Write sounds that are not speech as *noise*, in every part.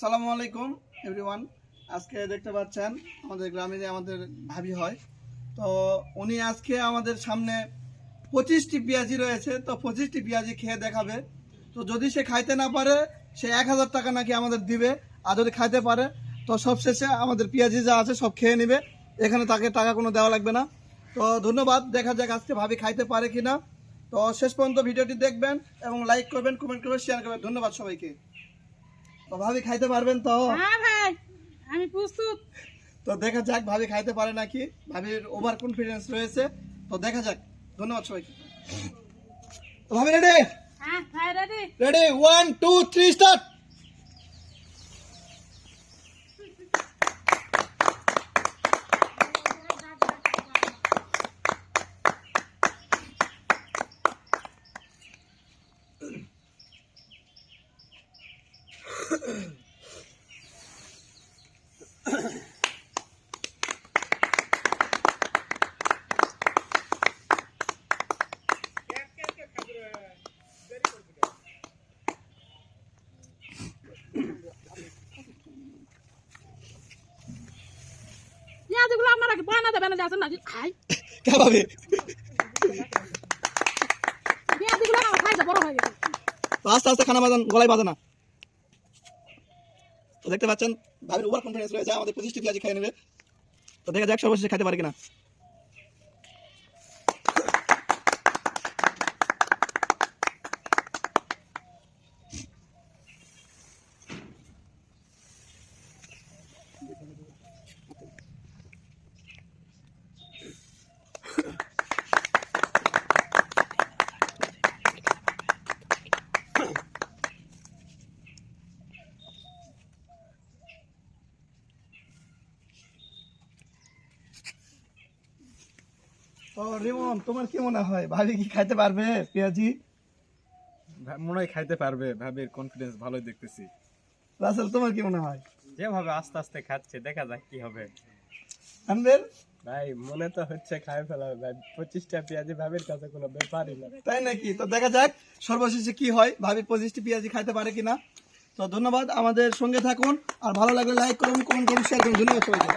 সালামু আলাইকুম এভরিওয়ান আজকে দেখতে পাচ্ছেন, আমাদের গ্রামে যে আমাদের ভাবি হয়। তো উনি আজকে আমাদের সামনে পঁচিশটি পেঁয়াজি রয়েছে, তো পঁচিশটি পেঁয়াজি খেয়ে দেখাবে। তো যদি সে খাইতে না পারে, সে এক হাজার টাকা নাকি আমাদের দিবে। আর যদি খাইতে পারে, তো সব শেষে আমাদের পেঁয়াজি যা আছে সব খেয়ে নেবে। এখানে তাকে টাকা কোনো দেওয়া লাগবে না। তো ধন্যবাদ, দেখা যাক আজকে ভাবি খাইতে পারে কিনা। তো শেষ পর্যন্ত ভিডিওটি দেখবেন এবং লাইক করবেন কমেন্ট করবেন শেয়ার করবেন। ধন্যবাদ সবাইকে। তো ভাবি খাইতে পারবেন তো? হ্যাঁ ভাই আমি প্রস্তুত। তো দেখা যাক ভাবি খাইতে পারে নাকি? ভাবির ওভার কনফিডেন্স রয়েছে। তো দেখা যাক ধন্যবাদ সবাইকে। ভাবি রেডি হ্যাঁ ভাই ready ready one two three start পেঁয়াজগুলো না কে পেঁয়াজগুলো বড় হয়ে গেছে আস্তে আস্তে খানা বাজান গলায় বাজে না তো দেখতে পাচ্ছেন ভাবির ওভার কনফিডেন্স রয়েছে আমাদের পঁচিশটি পেঁয়াজি খেয়ে নেবে তো দেখা যাক সর্বশেষে খেতে পারে কিনা রিমন তোমার কি মনে হয় ভাবি কি খাইতে পারবে পেঁয়াজি? মনে হয় খাইতে পারবে ভাবির কনফিডেন্স ভালোই দেখতেছি। রাসেল তোমার কি মনে হয়? যেভাবে আস্তে আস্তে খাচ্ছে দেখা যাক কি হবে। ভাই মনে তো হচ্ছে খাই ফেলাবে ভাই পঁচিশটা পেঁয়াজি ভাবির কাছে কোনো ব্যাপারই না। তাই নাকি? তো দেখা যাক সর্বশেষে কি হয় ভাবি পঁচিশটি পেঁয়াজি খাইতে পারে কিনা। তো ধন্যবাদ আমাদের সঙ্গে থাকুন আর ভালো লাগলে লাইক করুন কমেন্ট করুন শেয়ার করুন ধন্যবাদ সবাইকে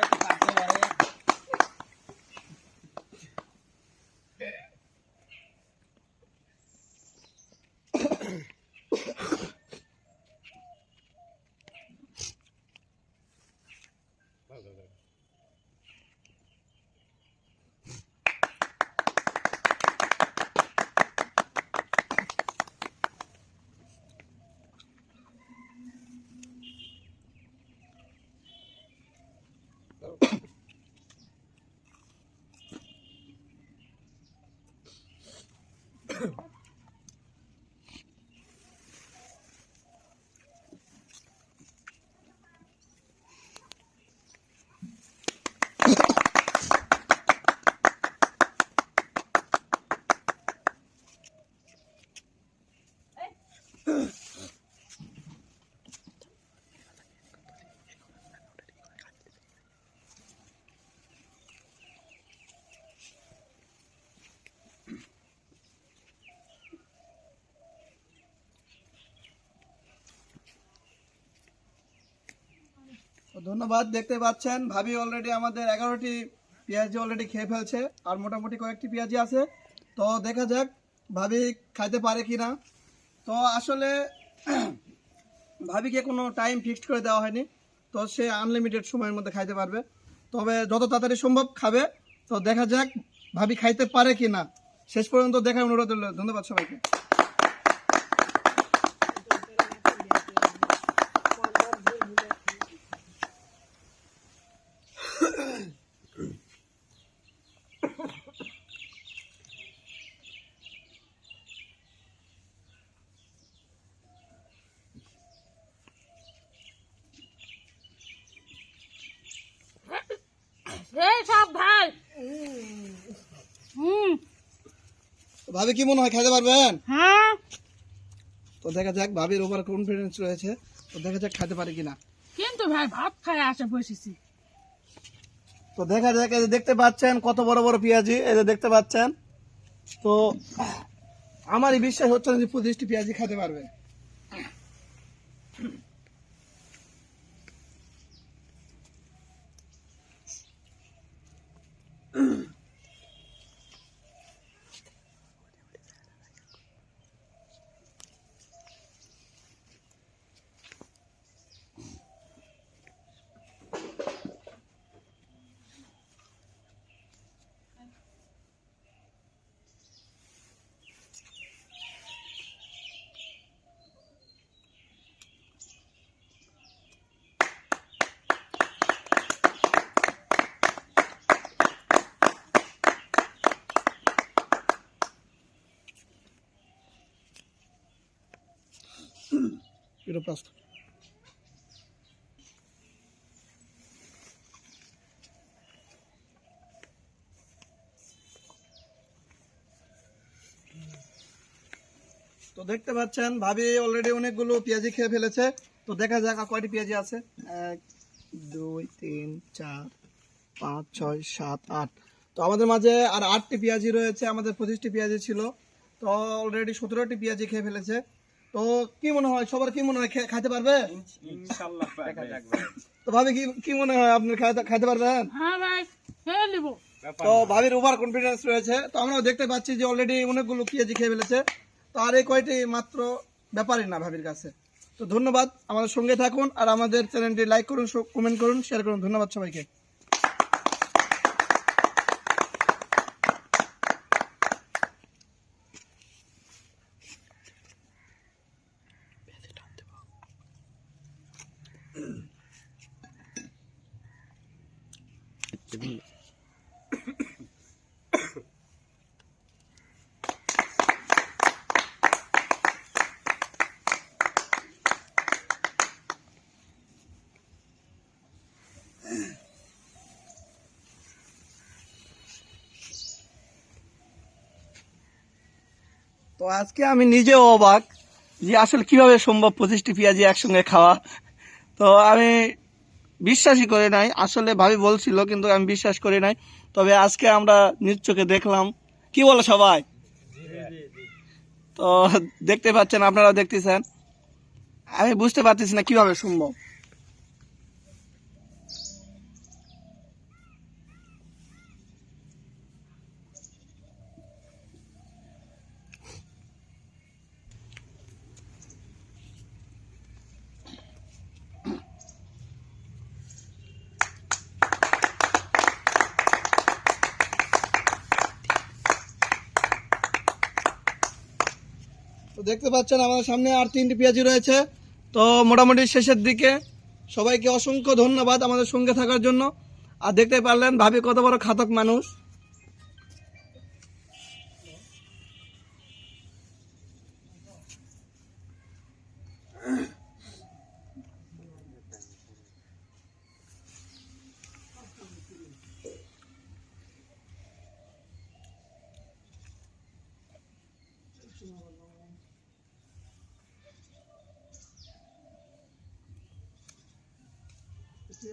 তো ধন্যবাদ, দেখতে পাচ্ছেন, ভাবি অলরেডি আমাদের এগারোটি পেঁয়াজি অলরেডি খেয়ে ফেলছে, আর মোটামুটি কয়েকটি পেঁয়াজি আছে। তো দেখা যাক, ভাবি খাইতে পারে কি না তো আসলে, ভাবিকে কোনো টাইম ফিক্সড করে দেওয়া হয়নি, তো সে আনলিমিটেড সময়ের মধ্যে খাইতে পারবে। তবে যত তাড়াতাড়ি সম্ভব খাবে, তো দেখা যাক, ভাবি খাইতে পারে কি না শেষ পর্যন্ত দেখার অনুরোধ ধন্যবাদ সবাইকে। এই সব ভাই। হুম। ভাবি কি মনে হয় খাইতে পারবেন? হ্যাঁ। তো দেখা যাক ভাবির ওভার কনফিডেন্স রয়েছে। তো দেখা যাক খাইতে পারে কিনা। কিন্তু ভাই ভাত খায় আসে বসেছি। তো দেখা যাক এই যে দেখতে পাচ্ছেন কত বড় বড় পেঁয়াজি এই যে দেখতে পাচ্ছেন। তো আমারই বিশ্বাস হচ্ছে না যে পঁচিশটি পেঁয়াজি খেতে পারবে। পাস তো দেখতে পাচ্ছেন, ভাবি অলরেডি অনেকগুলো পেঁয়াজি খেয়ে ফেলেছে। তো দেখা যাক কয়টি পেঁয়াজি আছে। এক, দুই, তিন, চার, পাঁচ, ছয়, সাত, আট। তো আমাদের মাঝে আর আটটি পেঁয়াজি রয়েছে, আমাদের পঁচিশটি পেঁয়াজি ছিল। তো অলরেডি সতেরোটি পেঁয়াজি খেয়ে ফেলেছে। তো কি মনে হয় সবার কি মনে হয় খাইতে পারবে। তো ভাবি কি কি মনে হয় আপনি খাইতে পারবেন? হ্যাঁ ভাই খেয়ে নিবো। তো ভাবির ওভার কনফিডেন্স রয়েছে। তো আমরাও দেখতে পাচ্ছি যে অলরেডি অনেকগুলো পেঁয়াজি খেয়ে ফেলেছে। তো আর এই কয়টি মাত্র ব্যাপারই না ভাবির কাছে। তো ধন্যবাদ আমাদের সঙ্গে থাকুন আর আমাদের চ্যানেলটি লাইক করুন কমেন্ট করুন শেয়ার করুন। ধন্যবাদ সবাইকে। তো আজকে আমি নিজেও অবাক যে আসলে কীভাবে সম্ভব পঁচিশটি পেঁয়াজি একসঙ্গে খাওয়া। তো আমি বিশ্বাসই করে নাই। আসলে ভাবি বলছিল, কিন্তু আমি বিশ্বাস করি নাই। তবে আজকে আমরা নিজ চোখে দেখলাম। কি বলো সবাই? তো দেখতে পাচ্ছেন, আপনারাও দেখতেছেন। আমি বুঝতে পারতেছি না কীভাবে সম্ভব। তো দেখতে পাচ্ছেন, আমাদের সামনে আর তিনটি পেঁয়াজি রয়েছে। তো মোটামুটি শেষের দিকে সবাইকে অসংখ্য ধন্যবাদ আমাদের সঙ্গে থাকার জন্য। আর দেখতে পারলেন, ভাবি কত বড় খাতক মানুষ। তো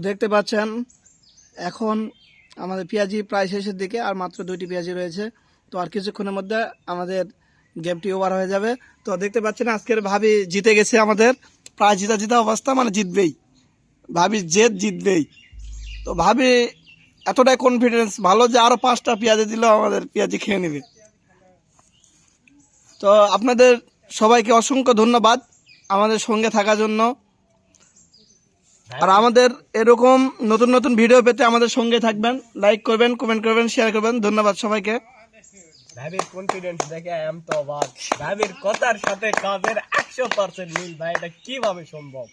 দেখতে পাচ্ছেন এখন আমাদের পেঁয়াজি প্রায় শেষের দিকে আর মাত্র দুইটি পেঁয়াজি রয়েছে। তো আর কিছুক্ষণের মধ্যে আমাদের গেমটি ওভার হয়ে যাবে। তো দেখতে পাচ্ছেন আজকের ভাবি জিতে গেছে আমাদের। প্রায় জিতা জিতা অবস্থা মানে জিতবেই। ভাবি জেদ জিতবেই। তো ভাবি এতটাই কনফিডেন্স ভালো যে আরও পাঁচটা পেঁয়াজি দিলেও আমাদের পেঁয়াজি খেয়ে নেবে। তো আপনাদের সবাইকে অসংখ্য ধন্যবাদ আমাদের সঙ্গে থাকার জন্য। আর আমাদের এরকম নতুন নতুন ভিডিও পেতে আমাদের সঙ্গে থাকবেন। লাইক করবেন কমেন্ট করবেন শেয়ার করবেন। ধন্যবাদ সবাইকে। ভাইবের কনফিডেন্স দেখে আই এম তো অবাক। ভাইবের কথার সাথে কাজের একশো পার্সেন্ট মিল ভাই এটা কীভাবে সম্ভব?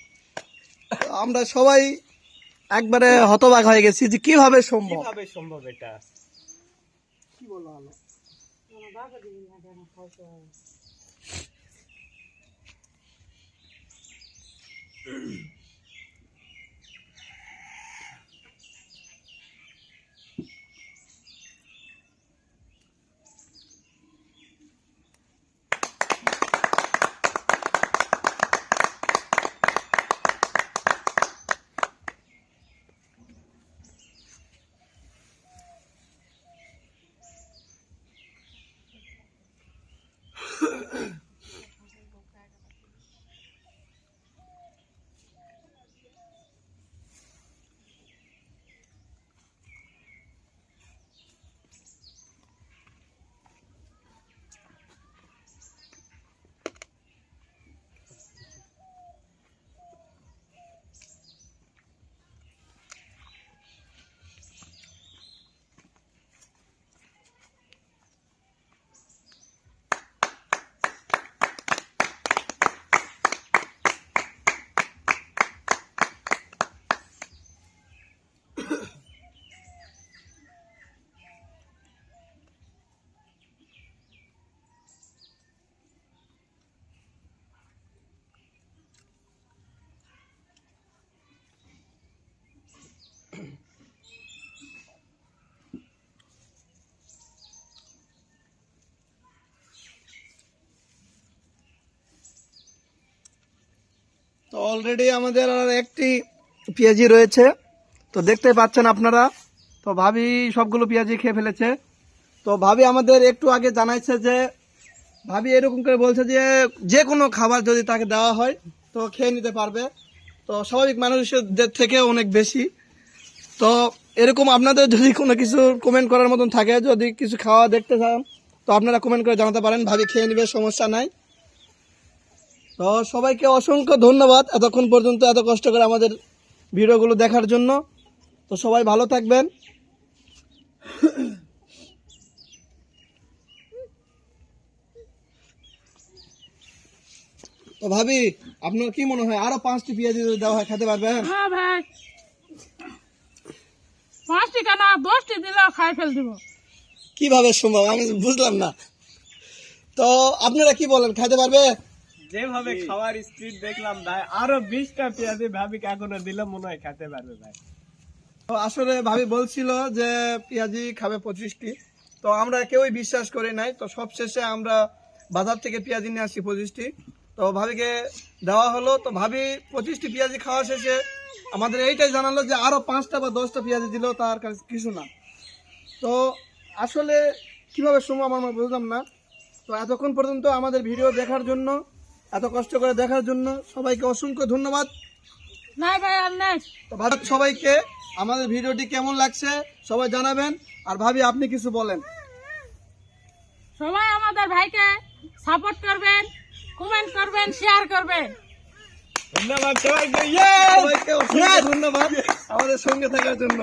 আমরা সবাই একবারে হতবাক হয়ে গেছি যে কীভাবে সম্ভব? কীভাবে সম্ভব এটা? কি বলব আলো Mm-hmm. *clears throat* তো অলরেডি আমাদের আর একটি পেঁয়াজি রয়েছে। তো দেখতে পাচ্ছেন আপনারা, তো ভাবি সবগুলো পেঁয়াজি খেয়ে ফেলেছে। তো ভাবি আমাদের একটু আগে জানাইছে যে, ভাবি এরকম করে বলছে যে যে কোনো খাবার যদি তাকে দেওয়া হয়, তো খেয়ে নিতে পারবে। তো স্বাভাবিক মানুষের থেকে অনেক বেশি। তো এরকম আপনাদের যদি কোনো কিছু কমেন্ট করার মতন থাকে, যদি কিছু খাওয়া দেখতে চান, তো আপনারা কমেন্ট করে জানাতে পারেন। ভাবি খেয়ে নেবে, সমস্যা নাই। তো সবাইকে অসংখ্য ধন্যবাদ এতক্ষণ পর্যন্ত এত কষ্ট করে আমাদের ভিডিওগুলো দেখার জন্য। তো সবাই ভালো থাকবেন। তো ভাবি আপনার কি মনে হয় আরও পাঁচটি পেঁয়াজি যদি দেওয়া হয় খেতে পারবেন? হ্যাঁ ভাই। পাঁচটি কেন দশটি দিলেও খাই ফেল দিব? কীভাবে সম্ভব? আমি বুঝলাম না। তো আপনারা কি বলেন খেতে পারবে? যেভাবে খাওয়ার স্পিড দেখলাম ভাই আরও বিশটা পেঁয়াজি ভাবিকে এখনও দিলে মনে হয় খেতে পারবে ভাই। তো আসলে ভাবি বলছিল যে পেঁয়াজি খাবে পঁচিশটি। তো আমরা কেউই বিশ্বাস করি নাই। তো সবশেষে আমরা বাজার থেকে পেঁয়াজি নিয়ে আসি পঁচিশটি। তো ভাবিকে দেওয়া হলো। তো ভাবি পঁচিশটি পেঁয়াজি খাওয়া শেষে আমাদের এইটাই জানালো যে আরও পাঁচটা বা দশটা পেঁয়াজি দিল তার কাছে কিছু না। তো আসলে কীভাবে সময় আমার বুঝলাম না। তো এতক্ষণ পর্যন্ত আমাদের ভিডিও দেখার জন্য এত কষ্ট করে দেখার জন্য সবাইকে অসংখ্য ধন্যবাদ। নাই ভাই আর নেই। তো ভারত সবাইকে আমাদের ভিডিওটি কেমন লাগছে সবাই জানাবেন। আর ভাবি আপনি কিছু বলেন। সবাই আমাদের ভাইকে সাপোর্ট করবেন কমেন্ট করবেন শেয়ার করবেন। ধন্যবাদ সবাইকে। Yes! সবাইকে অসংখ্য ধন্যবাদ আমাদের সঙ্গে থাকার জন্য।